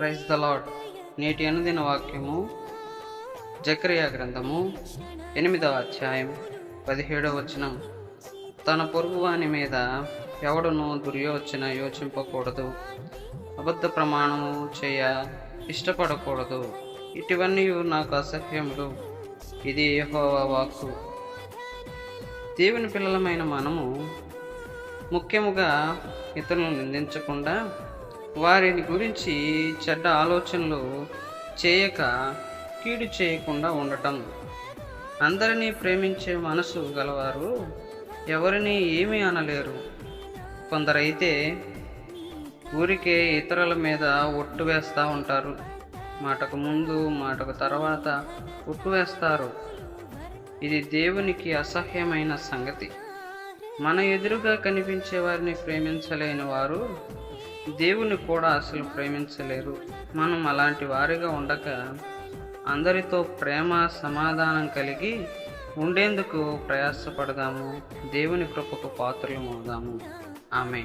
Praise the lord నేటి అనుదిన వాక్యము జక్రియా గ్రంథము ఎనిమిదవ అధ్యాయం పదిహేడవ వచనం. తన పొరుగువాని మీద ఎవడును దుర్యోచన యోచింపకూడదు. అబద్ధ ప్రమాణము చేయ ఇష్టపడకూడదు. ఇటువన్నీ నాకు అసహ్యములు. ఇది యెహోవా వాక్కు. దేవుని పిల్లలమైన మనము ముఖ్యముగా ఇతరులను నిందించకుండా వారిని గురించి చెడ్డ ఆలోచనలు చేయక కీడు చేయకుండా ఉండటం. అందరినీ ప్రేమించే మనసు గలవారు ఎవరిని ఏమీ అనలేరు. కొందరైతే ఊరికే ఇతరుల మీద ఒట్టు వేస్తూ ఉంటారు. మాటకు ముందు మాటకు తర్వాత ఒట్టు వేస్తారు. ఇది దేవునికి అసహ్యమైన సంగతి. మన ఎదురుగా కనిపించే వారిని ప్రేమించలేని వారు దేవుని కూడా అసలు ప్రేమించలేరు. మనం అలాంటి వారిగా ఉండక అందరితో ప్రేమ సమాధానం కలిగి ఉండేందుకు ప్రయాసపడదాము. దేవుని కృపకు పాత్రలు అవుదాము ఆమె